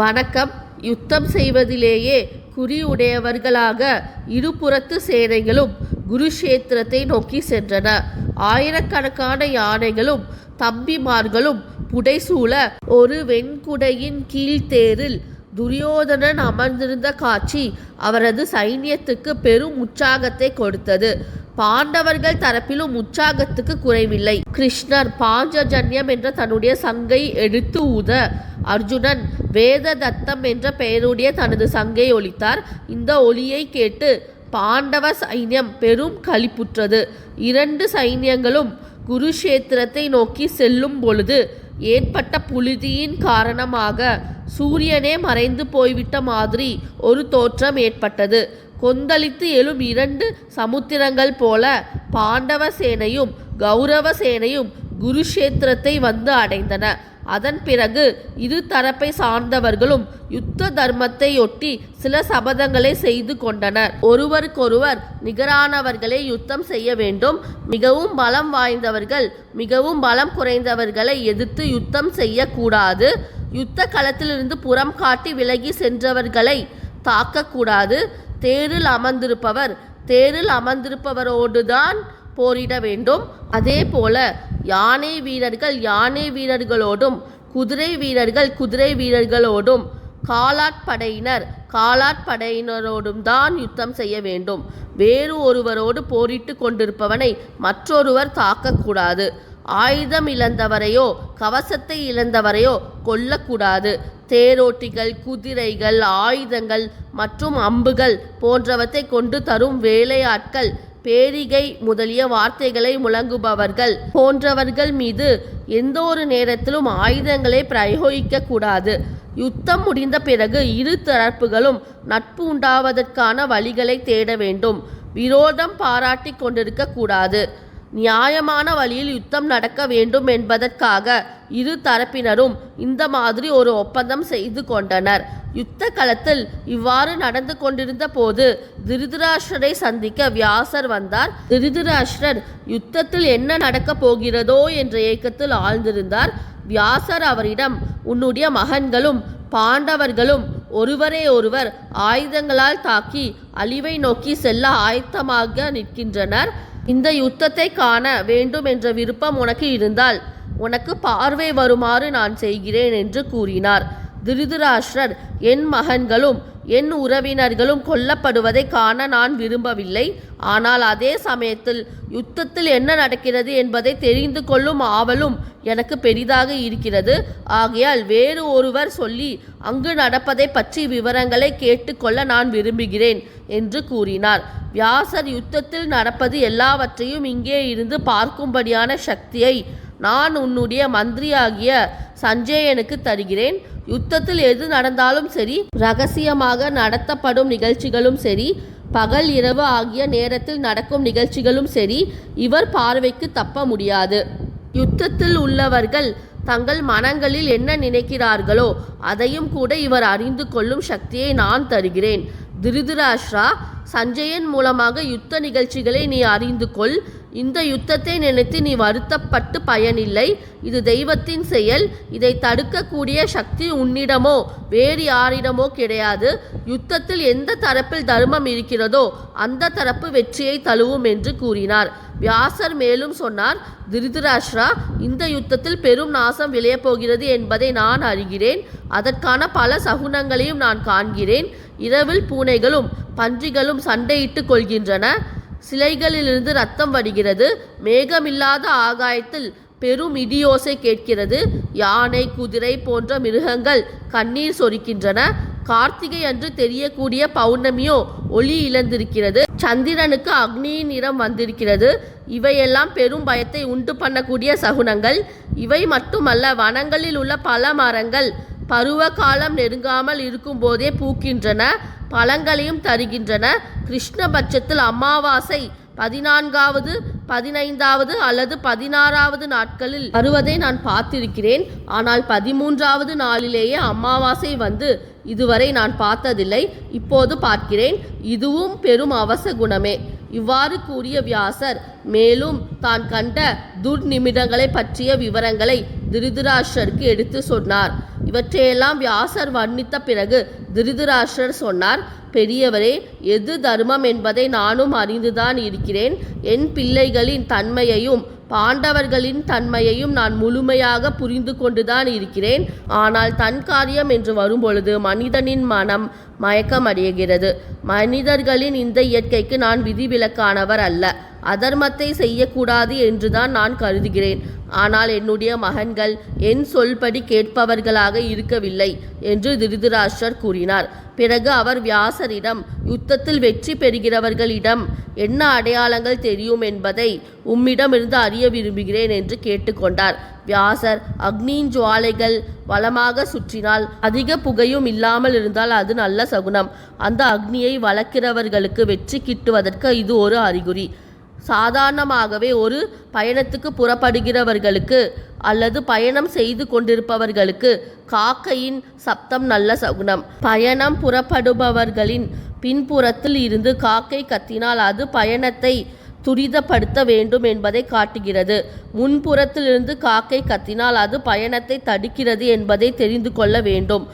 வணக்கம். யுத்தம் செய்வதிலேயே குறியுடையவர்களாக இருபுறத்து சேனைகளும் குருஷேத்திரத்தை நோக்கி சென்றன. ஆயிரக்கணக்கான யானைகளும் தம்பிமார்களும் புடைசூழ ஒரு வெண்குடையின் கீழ்த்தேரில் துரியோதனன் அமர்ந்திருந்த காட்சி அவரது சைன்யத்துக்கு பெரும் உற்சாகத்தை கொடுத்தது. பாண்டவர்கள் தரப்பிலும் உற்சாகத்துக்கு குறைவில்லை. கிருஷ்ணர் பாஞ்சஜன்யம் என்ற தன்னுடைய சங்கை எடுத்து ஊத அர்ஜுனன் வேததத்தம் என்ற பெயருடைய தனது சங்கை ஒலித்தார் இந்த ஒலியை கேட்டு பாண்டவ சைன்யம் பெரும் களிப்புற்றது இரண்டு சைன்யங்களும் குருஷேத்திரத்தை நோக்கி செல்லும் பொழுது ஏற்பட்ட புழுதியின் காரணமாக சூரியனே மறைந்து போய்விட்ட மாதிரி ஒரு தோற்றம் ஏற்பட்டது. கொந்தளித்து எழும் இரண்டு சமுத்திரங்கள் போல பாண்டவ சேனையும் கௌரவ சேனையும் குருஷேத்திரத்தை வந்து அடைந்தன. அதன் பிறகு இரு தரப்பை சார்ந்தவர்களும் யுத்த தர்மத்தையொட்டி சில சபதங்களை செய்து கொண்டனர். ஒருவருக்கொருவர் நிகரானவர்களே யுத்தம் செய்ய வேண்டும். மிகவும் பலம் வாய்ந்தவர்கள் மிகவும் பலம் குறைந்தவர்களை எதிர்த்து யுத்தம் செய்யக்கூடாது. யுத்த களத்திலிருந்து புறம் காட்டி விலகி சென்றவர்களை தாக்கக்கூடாது. தேரில் அமர்ந்திருப்பவர் தேரில் அமர்ந்திருப்பவரோடுதான் போரிட வேண்டும். அதே போல யானை வீரர்கள் யானை வீரர்களோடும் குதிரை வீரர்கள் குதிரை வீரர்களோடும் காலாட்படையினர் காலாட்படையினரோடும் தான் யுத்தம் செய்ய வேண்டும். வேறு ஒருவரோடு போரிட்டு கொண்டிருப்பவனை மற்றொருவர் தாக்கக்கூடாது. ஆயுதம் இழந்தவரையோ கவசத்தை இழந்தவரையோ கொல்லக்கூடாது. தேரோட்டிகள் குதிரைகள் ஆயுதங்கள் மற்றும் அம்புகள் போன்றவற்றை கொண்டு தரும் வேலையாட்கள் பேரிகை முதலிய வார்த்தைகளை முழங்குபவர்கள். போன்றவர்கள் மீது எந்த ஒரு நேரத்திலும் ஆயுதங்களை பிரயோகிக்க கூடாது. யுத்தம் முடிந்த பிறகு இரு தரப்புகளும் நட்பு உண்டாவதற்கான வழிகளை தேட வேண்டும். விரோதம் பாராட்டி கொண்டிருக்க கூடாது. நியாயமான வழியில் யுத்தம் நடக்க வேண்டும் என்பதற்காக இரு தரப்பினரும் இந்த மாதிரி ஒரு ஒப்பந்தம் செய்து கொண்டனர். யுத்த களத்தில் இவ்வாறு நடந்து கொண்டிருந்த போது திருதராஷ்டரை சந்திக்க வியாசர் வந்தார். திருதராஷ்டர் யுத்தத்தில் என்ன நடக்கப் போகிறதோ? என்ற ஏக்கத்தில் ஆழ்ந்திருந்தார். வியாசர் அவரிடம் உன்னுடைய மகன்களும் பாண்டவர்களும் ஒருவரே ஒருவர் ஆயுதங்களால் தாக்கி அழிவை நோக்கி செல்ல ஆயத்தமாக நிற்கின்றனர். இந்த யுத்தத்தை காண வேண்டும் என்ற விருப்பம் உனக்கு இருந்தால் உனக்கு பார்வை வருமாறு நான் செய்கிறேன் என்று கூறினார். திருதராஷ்டிரர் என் மகன்களும் என் உறவினர்களும் கொல்லப்படுவதை காண நான் விரும்பவில்லை. ஆனால் அதே சமயத்தில் யுத்தத்தில் என்ன நடக்கிறது என்பதை தெரிந்து கொள்ளும் ஆவலும் எனக்கு பெரிதாக இருக்கிறது. ஆகையால் வேறு ஒருவர் சொல்லி அங்கு நடப்பதை பற்றி விவரங்களை கேட்டுக்கொள்ள நான் விரும்புகிறேன் என்று கூறினார். வியாசர் யுத்தத்தில் நடப்பது எல்லாவற்றையும் இங்கே இருந்து பார்க்கும்படியான சக்தியை நான் உன்னுடைய மந்திரியாகிய சஞ்சயனுக்கு தருகிறேன். யுத்தத்தில் எது நடந்தாலும் சரி ரகசியமாக நடத்தப்படும் நிகழ்ச்சிகளும் சரி பகல் இரவு ஆகிய நேரத்தில் நடக்கும் நிகழ்ச்சிகளும் சரி இவர் பார்வைக்கு தப்ப முடியாது. யுத்தத்தில் உள்ளவர்கள் தங்கள் மனங்களில் என்ன நினைக்கிறார்களோ அதையும் கூட இவர் அறிந்து கொள்ளும் சக்தியை நான் தருகிறேன். திருதராஷ்டிரா சஞ்சயன் மூலமாக யுத்த நிகழ்ச்சிகளை நீ அறிந்து கொள். இந்த யுத்தத்தை நினைத்து நீ வருத்தப்பட்டு பயனில்லை. இது தெய்வத்தின் செயல். இதை தடுக்கக்கூடிய சக்தி உன்னிடமோ வேறு யாரிடமோ கிடையாது. யுத்தத்தில் எந்த தரப்பில் தர்மம் இருக்கிறதோ அந்த தரப்பு வெற்றியை தழுவும் என்று கூறினார். வியாசர் மேலும் சொன்னார் திருதராஷ்டிரா இந்த யுத்தத்தில் பெரும் நாசம் விளையப் போகிறது என்பதை நான் அறிகிறேன். அதற்கான பல சகுனங்களையும் நான் காண்கிறேன். இரவில் பூனைகளும் பன்றிகளும் சண்டையிட்டு கொள்கின்றன. சிலைகளிலிருந்து ரத்தம் வடிகிறது மேகமில்லாத ஆகாயத்தில் பெரும் இடியோசை கேட்கிறது. யானை குதிரை போன்ற மிருகங்கள் கண்ணீர் சொரிக்கின்றன. கார்த்திகை அன்று தெரியக்கூடிய பௌர்ணமியோ ஒளி இழந்திருக்கிறது. சந்திரனுக்கு அக்னியின் நிறம் வந்திருக்கிறது. இவையெல்லாம் பெரும் பயத்தை உண்டு பண்ணக்கூடிய சகுனங்கள். இவை மட்டுமல்ல வனங்களில் உள்ள பல மரங்கள் பருவ காலம் நெருங்காமல் இருக்கும்போதே பூக்கின்றன பழங்களையும் தருகின்றன. கிருஷ்ணபட்சத்தில் அமாவாசை பதினான்காவது பதினைந்தாவது அல்லது பதினாறாவது நாட்களில் வருவதை நான் பார்த்திருக்கிறேன். ஆனால் பதிமூன்றாவது நாளிலேயே அமாவாசை வந்து இதுவரை நான் பார்த்ததில்லை. இப்போது பார்க்கிறேன். இதுவும் பெரும் அவச குணமே. இவ்வாறு கூறிய வியாசர் மேலும் தான் கண்ட துர்நிமிடங்களை பற்றிய விவரங்களை திருதராஷருக்கு எடுத்து சொன்னார். இவற்றையெல்லாம் வியாசர் வர்ணித்த பிறகு திருதராஷ்டிரர் சொன்னார் பெரியவரே எது தர்மம் என்பதை நானும் அறிந்துதான் இருக்கிறேன். என் பிள்ளைகளின் தன்மையையும் பாண்டவர்களின் தன்மையையும் நான் முழுமையாக புரிந்து கொண்டுதான் இருக்கிறேன். ஆனால் தன் காரியம் என்று வரும்பொழுது மனிதனின் மனம் மயக்கமடைகிறது. மனிதர்களின் இந்த இயற்கைக்கு நான் விதிவிலக்கானவர் அல்ல. அதர்மத்தை செய்யக்கூடாது என்றுதான் நான் கருதுகிறேன். ஆனால் என்னுடைய மகன்கள் என் சொல்படி கேட்பவர்களாக இருக்கவில்லை என்று திருதராஷ்டர் கூறினார். பிறகு அவர் வியாசரிடம் யுத்தத்தில் வெற்றி பெறுகிறவர்களிடம் என்ன அடையாளங்கள் தெரியும் என்பதை உம்மிடமிருந்து அறிய விரும்புகிறேன் என்று கேட்டுக்கொண்டார். வியாசர் அக்னியின் ஜுவாலைகள் வளமாக சுற்றினால் அதிக புகையும் இல்லாமல் இருந்தால் அது நல்ல சகுனம். அந்த அக்னியை வளர்க்கிறவர்களுக்கு வெற்றி கிட்டுவதற்கு இது ஒரு அறிகுறி. சாதாரணமாகவே ஒரு பயணத்துக்கு புறப்படுகிறவர்களுக்கு அல்லது பயணம் செய்து கொண்டிருப்பவர்களுக்கு காக்கையின் சப்தம் நல்ல சகுனம். பயணம் புறப்படுபவர்களின் பின்புறத்தில் இருந்து காக்கை கத்தினால் அது பயணத்தை துரிதப்படுத்த வேண்டும் என்பதை காட்டுகிறது. முன்புறத்திலிருந்து காக்கை கத்தினால் அது பயணத்தை தடுக்கிறது என்பதை தெரிந்து கொள்ள வேண்டும்.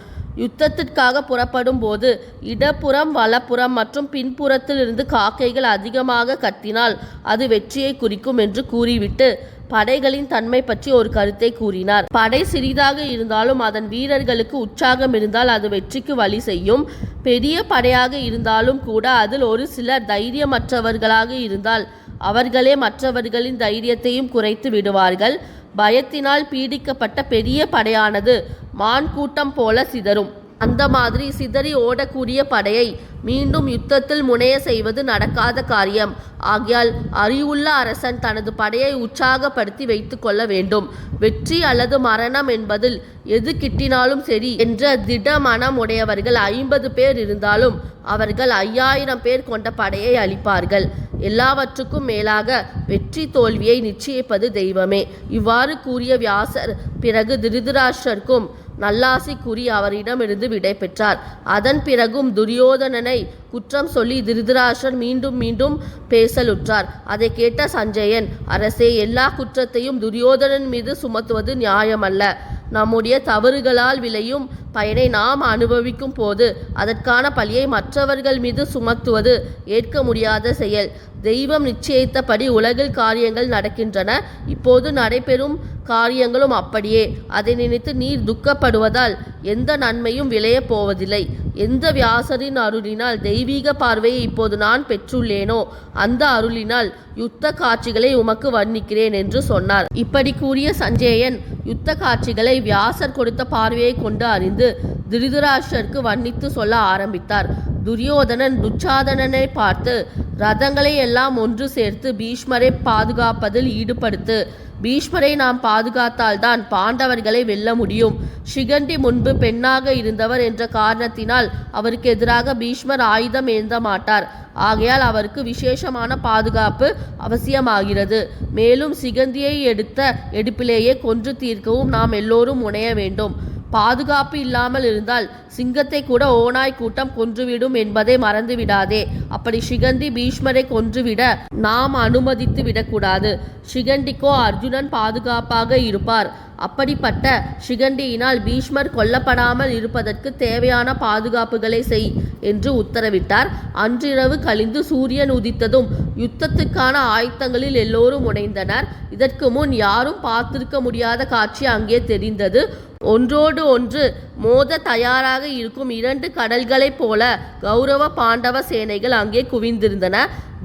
யுத்தத்திற்காக புறப்படும் போது இடப்புறம் வலப்புறம் மற்றும் பின்புறத்திலிருந்து காக்கைகள் அதிகமாக கத்தினால் அது வெற்றியை குறிக்கும் என்று கூறிவிட்டு படைகளின் தன்மை பற்றி ஒரு கருத்தை கூறினார். படை சிறிதாக இருந்தாலும் அதன் வீரர்களுக்கு உற்சாகம் இருந்தால் அது வெற்றிக்கு வழி செய்யும். பெரிய படையாக இருந்தாலும் கூட அதில் ஒரு சிலர் தைரியமற்றவர்களாக இருந்தால் அவர்களே மற்றவர்களின் தைரியத்தையும் குறைத்து விடுவார்கள். பயத்தினால் பீடிக்கப்பட்ட பெரிய படையானது. மான் கூட்டம் போல சிதறும். அந்த மாதிரி சிதறி ஓடக்கூடிய படையை மீண்டும் யுத்தத்தில் முனைய செய்வது நடக்காத காரியம். ஆகையால் அறிவுள்ள அரசன் தனது படையை உற்சாகப்படுத்தி வைத்து கொள்ள வேண்டும். வெற்றி அல்லது மரணம் என்பதில் எது கிட்டினாலும் சரி என்ற திட மனம் உடையவர்கள் ஐம்பது பேர் இருந்தாலும் அவர்கள் ஐயாயிரம் பேர் கொண்ட படையை அளிப்பார்கள் எல்லாவற்றுக்கும் மேலாக வெற்றி தோல்வியை நிச்சயிப்பது தெய்வமே. இவ்வாறு கூறிய வியாசர் பிறகு திருதராஷ்டருக்கும் நல்லாசி கூறி அவரிடமிருந்து விடை பெற்றார். அதன் பிறகும் துரியோதனனை குற்றம் சொல்லி திருதராஷ்டர் மீண்டும் மீண்டும் பேசலுற்றார். அதை கேட்ட சஞ்சயன் அரசே எல்லா குற்றத்தையும் துரியோதனன் மீது சுமத்துவது நியாயமல்ல. நம்முடைய தவறுகளால் விளையும் பயனை நாம் அனுபவிக்கும் போது அதற்கான பழியை மற்றவர்கள் மீது சுமத்துவது ஏற்க முடியாத செயல். தெய்வம் நிச்சயித்தபடி உலகில் காரியங்கள் நடக்கின்றன. இப்போது நடைபெறும் காரியங்களும் அப்படியே. அதை நினைத்து நீர் துக்கப்படுவதால் எந்த நன்மையும் விளையப் போவதில்லை. எந்த வியாசரின் அருளினால் தெய்வீக பார்வையை இப்போது நான் பெற்றுள்ளேனோ அந்த அருளினால் யுத்த காட்சிகளை உமக்கு வர்ணிக்கிறேன் என்று சொன்னார். இப்படி கூறிய சஞ்சயன் யுத்த காட்சிகளை வியாசர் கொடுத்த பார்வையை கொண்டு அறிந்து திருதராஷ்டருக்கு வர்ணித்து சொல்ல ஆரம்பித்தார். துரியோதனன் துச்சாதனனை பார்த்து ரதங்களை எல்லாம் ஒன்று சேர்த்து பீஷ்மரை பாதுகாப்பதில் ஈடுபடுத்து பீஷ்மரை நாம் பாதுகாத்தால்தான் பாண்டவர்களை வெல்ல முடியும். ஷிகண்டி முன்பு பெண்ணாக இருந்தவர் என்ற காரணத்தினால் அவருக்கு எதிராக பீஷ்மர் ஆயுதம் ஏந்த மாட்டார். ஆகையால் அவருக்கு விசேஷமான பாதுகாப்பு அவசியமாகிறது. மேலும் சிகந்தியை எடுத்த எடுப்பிலேயே கொன்று தீர்க்கவும் நாம் எல்லோரும் முனைய வேண்டும். பாதுகாப்பு இல்லாமல் இருந்தால் சிங்கத்தை கூட ஓநாய் கூட்டம் கொன்றுவிடும் என்பதை மறந்துவிடாதே. அப்படி சிகந்தி பீஷ்மரை கொன்றுவிட நாம் அனுமதித்து விடக்கூடாது. சிகண்டிக்கோ அர்ஜுனன் பாதுகாப்பாக இருப்பார். அப்படிப்பட்ட சிகண்டியினால் பீஷ்மர் கொல்லப்படாமல் இருப்பதற்கு தேவையான பாதுகாப்புகளை செய் என்று உத்தரவிட்டார். அன்றிரவு கழிந்து சூரியன் உதித்ததும் யுத்தத்துக்கான ஆயுத்தங்களில் எல்லோரும் உடைந்தனர் இதற்கு முன் யாரும் பார்த்திருக்க முடியாத காட்சி அங்கே தெரிந்தது. ஒன்றோடு ஒன்று மோத தயாராக இருக்கும் இரண்டு கடல்களைப் போல கௌரவ பாண்டவ சேனைகள் அங்கே குவிந்திருந்தன.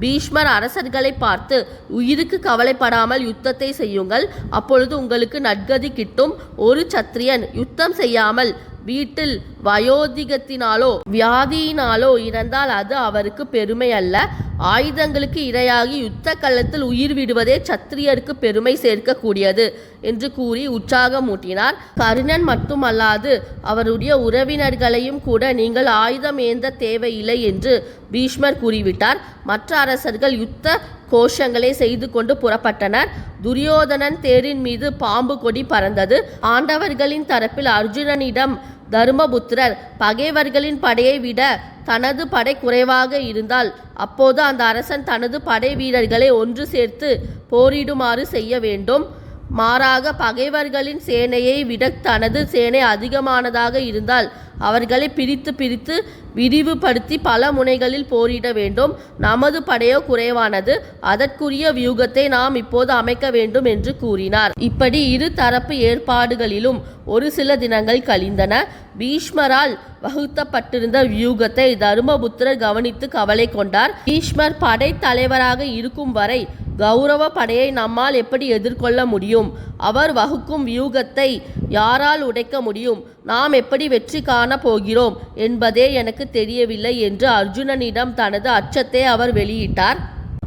பீஷ்மர் அரசர்களை பார்த்து உயிருக்கு கவலைப்படாமல் யுத்தத்தை செய்யுங்கள். அப்பொழுது உங்களுக்கு நற்கதி கிட்டும். ஒரு சத்திரியன் யுத்தம் செய்யாமல் வீட்டில் வயோதிகத்தினாலோ வியாதியினாலோ இறந்தால் அது அவருக்கு பெருமை அல்ல. ஆயுதங்களுக்கு இரையாகி யுத்த களத்தில் உயிர் விடுவதே சத்திரியருக்கு பெருமை சேர்க்கக்கூடியது என்று கூறி உற்சாகமூட்டினார் கருணன் மட்டுமல்லாது அவருடைய உறவினர்களையும் கூட நீங்கள் ஆயுதம் ஏந்த தேவையில்லை என்று பீஷ்மர் கூறிவிட்டார். மற்ற அரசர்கள் யுத்த கோஷங்களை செய்து கொண்டு புறப்பட்டனர். துரியோதனன் தேரின் மீது பாம்பு கொடி பறந்தது. ஆண்டவர்களின் தரப்பில் அர்ஜுனனிடம் தர்மபுத்திரர் பகைவர்களின் படையை விட தனது படை குறைவாக இருந்தால் அப்போது அந்த அரசன் தனது படை வீரர்களை ஒன்று சேர்த்து போரிடுமாறு செய்ய வேண்டும். மாறாக பகைவர்களின் சேனையை விட தனது சேனை அதிகமானதாக இருந்தால் அவர்களை பிரித்து பிரித்து விரிவுபடுத்தி பல முனைகளில் போரிட வேண்டும். நமது படையோ குறைவானது. அதற்குரிய வியூகத்தை நாம் இப்போது அமைக்க வேண்டும் என்று கூறினார். இப்படி இரு தரப்பு ஏற்பாடுகளிலும் ஒரு சில தினங்கள் கழிந்தன. பீஷ்மரால் வகுத்தப்பட்டிருந்த வியூகத்தை தருமபுத்திரர் கவனித்து கவலை கொண்டார். பீஷ்மர் படை தலைவராக இருக்கும் வரை கௌரவ படையை நம்மால் எப்படி எதிர்கொள்ள முடியும்? அவர் வகுக்கும் வியூகத்தை யாரால் உடைக்க முடியும்? நாம் எப்படி வெற்றி காண போகிறோம்? என்பதே எனக்கு தெரியவில்லை என்று அர்ஜுனனிடம் தனது அச்சத்தை அவர் வெளியிட்டார்.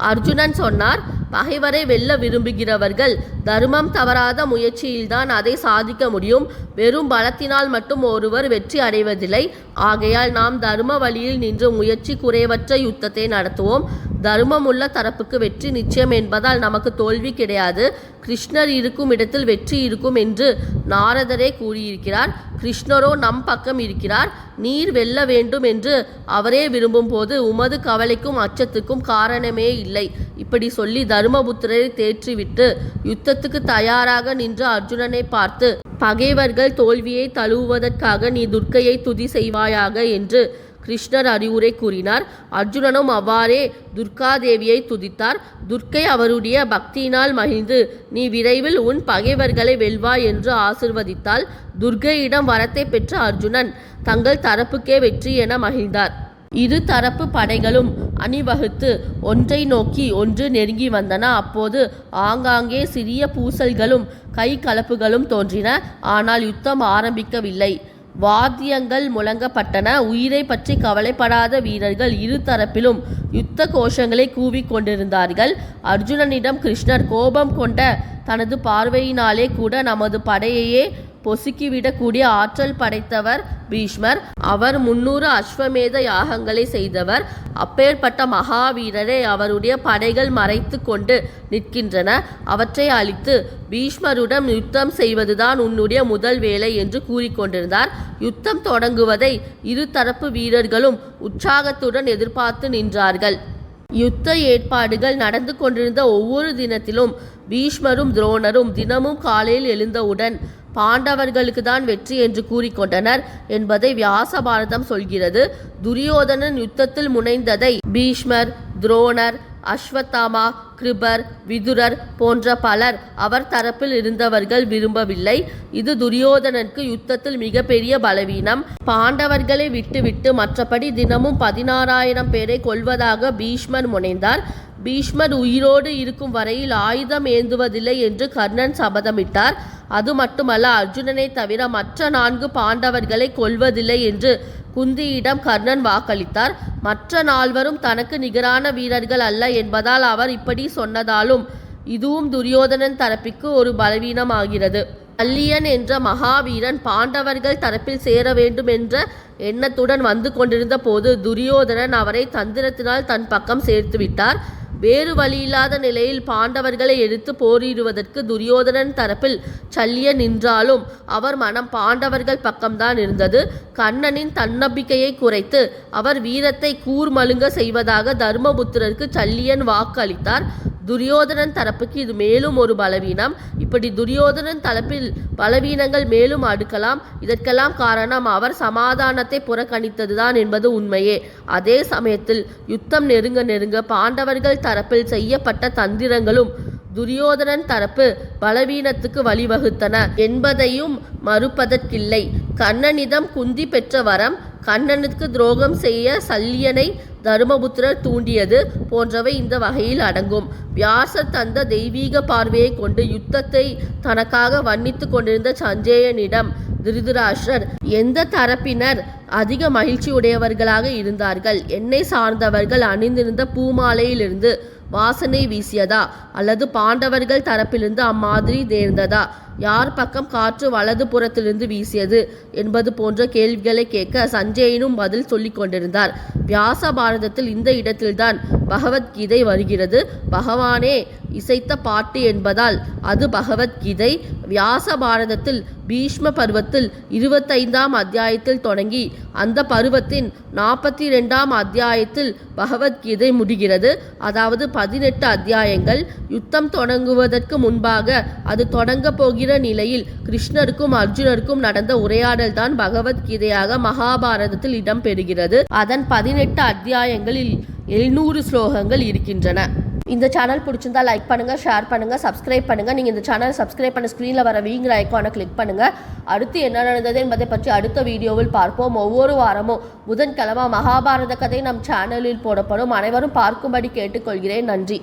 அர்ஜுனன் சொன்னார் பகைவரை வெல்ல விரும்புகிறவர்கள் தர்மம் தவறாத முயற்சியில்தான் அதை சாதிக்க முடியும். வெறும் பலத்தினால் மட்டும் ஒருவர் வெற்றி அடைவதில்லை. ஆகையால் நாம் தர்ம வழியில் நின்று முயற்சி குறைவற்ற யுத்தத்தை நடத்துவோம். தர்மமுள்ள தரப்புக்கு வெற்றி நிச்சயம் என்பதால் நமக்கு தோல்வி கிடையாது. கிருஷ்ணர் இருக்கும் இடத்தில் வெற்றி இருக்கும் என்று நாரதரே கூறியிருக்கிறார். கிருஷ்ணரோ நம் பக்கம் இருக்கிறார். நீர் வெல்ல வேண்டும் என்று அவரே விரும்பும் போது உமது கவலைக்கும் அச்சத்துக்கும் காரணமே இல்லை. இப்படி சொல்லி தருமபுத்திரரை தேற்றிவிட்டு யுத்தத்துக்கு தயாராக நின்று அர்ஜுனனை பார்த்து பகைவர்கள் தோல்வியை தழுவுவதற்காக நீ துர்க்கையை துதி செய்வாயாக? என்று கிருஷ்ணர் அறிவுரை கூறினார். அர்ஜுனனும் அவ்வாறே துர்காதேவியை துதித்தார். துர்க்கை அவருடைய பக்தியினால் மகிழ்ந்து நீ விரைவில் உன் பகைவர்களை வெல்வாய் என்று ஆசிர்வதித்தால் துர்க்கையிடம் வரத்தை பெற்ற அர்ஜுனன் தங்கள் தரப்புக்கே வெற்றி என மகிழ்ந்தார். இரு தரப்பு படைகளும் அணிவகுத்து ஒன்றை நோக்கி ஒன்று நெருங்கி வந்தன. அப்போது ஆங்காங்கே சிறிய பூசல்களும் கை கலப்புகளும் தோன்றின. ஆனால் யுத்தம் ஆரம்பிக்கவில்லை. வாத்தியங்கள் முழங்கப்பட்டன. உயிரை பற்றி கவலைப்படாத வீரர்கள் இரு தரப்பிலும் யுத்த கோஷங்களை கூவிக் கொண்டிருந்தார்கள். அர்ஜுனனிடம் கிருஷ்ணர் கோபம் கொண்ட தனது பார்வையினாலே கூட நமது படையையே பொசுக்கிவிடக்கூடிய ஆற்றல் படைத்தவர் பீஷ்மர். அவர் முன்னூறு அஸ்வமேத யாகங்களை செய்தவர். அப்பேற்பட்ட மகாவீரரை அவருடைய படைகள் மறைத்து கொண்டு நிற்கின்றன. அவற்றை அழித்து பீஷ்மருடன் யுத்தம் செய்வதுதான் உன்னுடைய முதல் வேலை என்று கூறிக்கொண்டிருந்தார். யுத்தம் தொடங்குவதை இரு தரப்பு வீரர்களும் உற்சாகத்துடன் எதிர்பார்த்து நின்றார்கள். யுத்த ஏற்பாடுகள் நடந்து கொண்டிருந்த ஒவ்வொரு தினத்திலும் பீஷ்மரும் துரோணரும் தினமும் காலையில் எழுந்தவுடன் பாண்டவர்களுக்கு தான் வெற்றி என்று கூறிக்கொண்டனர் என்பதை வியாச பாரதம் சொல்கிறது. துரியோதனன் யுத்தத்தில் முனைந்ததை பீஷ்மர் துரோணர் அஸ்வத்தாமா கிருபர் விதுரர் போன்ற பலர் அவர் தரப்பில் இருந்தவர்கள் விரும்பவில்லை. இது துரியோதனனுக்கு யுத்தத்தில் மிகப்பெரிய பலவீனம். பாண்டவர்களை விட்டுவிட்டு மற்றபடி தினமும் பதினாறாயிரம் பேரை கொல்வதாக பீஷ்மர் முனைந்தார். பீஷ்மர் உயிரோடு இருக்கும் வரையில் ஆயுதம் ஏந்துவதில்லை என்று கர்ணன் சபதமிட்டார். அது மட்டுமல்ல அர்ஜுனனை தவிர மற்ற நான்கு பாண்டவர்களை கொல்வதில்லை என்று குந்தியிடம் கர்ணன் வாக்களித்தார். மற்ற நால்வரும் தனக்கு நிகரான வீரர்கள் அல்ல என்பதால் அவர் இப்படி சொன்னதாலும் இதுவும் துரியோதனன் தரப்பிற்கு ஒரு பலவீனமாகிறது. அல்லியன் என்ற மகாவீரன் பாண்டவர்கள் தரப்பில் சேர வேண்டும் என்ற எண்ணத்துடன் வந்து கொண்டிருந்த போது துரியோதனன் அவரை தந்திரத்தினால் தன் பக்கம் சேர்த்து விட்டார் வேறு வழியில்லாத நிலையில் பாண்டவர்களை எடுத்து போரிடுவதற்கு துரியோதனன் தரப்பில் சல்லிய நின்றாலும் அவர் மனம் பாண்டவர்கள் பக்கம்தான் இருந்தது. கண்ணனின் தன்னம்பிக்கையை குறைத்து அவர் வீரத்தை கூர்மழுங்க செய்வதாக தர்மபுத்திரருக்கு சல்லியன் வாக்களித்தார். துரியோதனன் தரப்புக்கு இது மேலும் ஒரு பலவீனம். இப்படி துரியோதனன் தரப்பில் பலவீனங்கள் மேலும் அடுக்கலாம். இதற்கெல்லாம் காரணம் அவர் சமாதானத்தை புறக்கணித்ததுதான் என்பது உண்மையே. அதே சமயத்தில் யுத்தம் நெருங்க நெருங்க பாண்டவர்கள் தரப்பில் செய்யப்பட்ட தந்திரங்களும் துரியோதனன் தரப்பு பலவீனத்துக்கு வழிவகுத்தன என்பதையும் மறுப்பதற்கில்லை. கண்ணனிடம் குந்தி பெற்ற வரம் கண்ணனுக்கு துரோகம் செய்ய சல்லியனை தருமபுத்திரர் தூண்டியது போன்றவை இந்த வகையில் அடங்கும். வியாசர் தந்த தெய்வீக பார்வையை கொண்டு யுத்தத்தை தனக்காக வர்ணித்து கொண்டிருந்த சஞ்சயனிடம் திருதராஷ்டர். எந்த தரப்பினர் அதிக மகிழ்ச்சி உடையவர்களாக இருந்தார்கள்? என்னை சார்ந்தவர்கள் அணிந்திருந்த பூமாலையிலிருந்து வாசனை வீசியதா? அல்லது பாண்டவர்கள் தரப்பிலிருந்து அம்மாதிரி நேர்ந்ததா யார் பக்கம் காற்று வலது புறத்திலிருந்து வீசியது என்பது போன்ற கேள்விகளை கேட்க சஞ்சயனும் பதில் சொல்லிக் கொண்டிருந்தார். வியாச பாரதத்தில் இந்த இடத்தில்தான் பகவத்கீதை வருகிறது. பகவானே இசைத்த பாட்டு என்பதால் அது பகவத்கீதை. வியாச பாரதத்தில் பீஷ்ம பருவத்தில் இருபத்தைந்தாம் அத்தியாயத்தில் தொடங்கி அந்த பருவத்தின் நாற்பத்தி ரெண்டாம் அத்தியாயத்தில் பகவத்கீதை முடிகிறது. அதாவது பதினெட்டு அத்தியாயங்கள். யுத்தம் தொடங்குவதற்கு முன்பாக அது தொடங்க போகிற நிலையில் கிருஷ்ணருக்கும் அர்ஜுனருக்கும் நடந்த உரையாடல் தான் பகவத்கீதையாக மகாபாரதத்தில் இடம்பெறுகிறது அதன் பதினெட்டு அத்தியாயங்களில் எழுநூறு ஸ்லோகங்கள் இருக்கின்றன. இந்த சேனல் பிடிச்சிருந்தா லைக் பண்ணுங்க ஷேர் பண்ணுங்க சப்ஸ்கிரைப் பண்ணுங்க. நீங்க இந்த சேனல் சப்ஸ்கிரைப் பண்ண ஸ்க்ரீனில் வர வீங்கிற ஐக்கானை கிளிக் பண்ணுங்க. அடுத்து என்ன நடந்தது என்பதை பற்றி அடுத்த வீடியோவில் பார்ப்போம். ஒவ்வொரு வாரமும் புதன்கிழமை மகாபாரத கதை நம் சேனலில் போடப்படும். அனைவரும் பார்க்கும்படி கேட்டுக்கொள்கிறேன். நன்றி.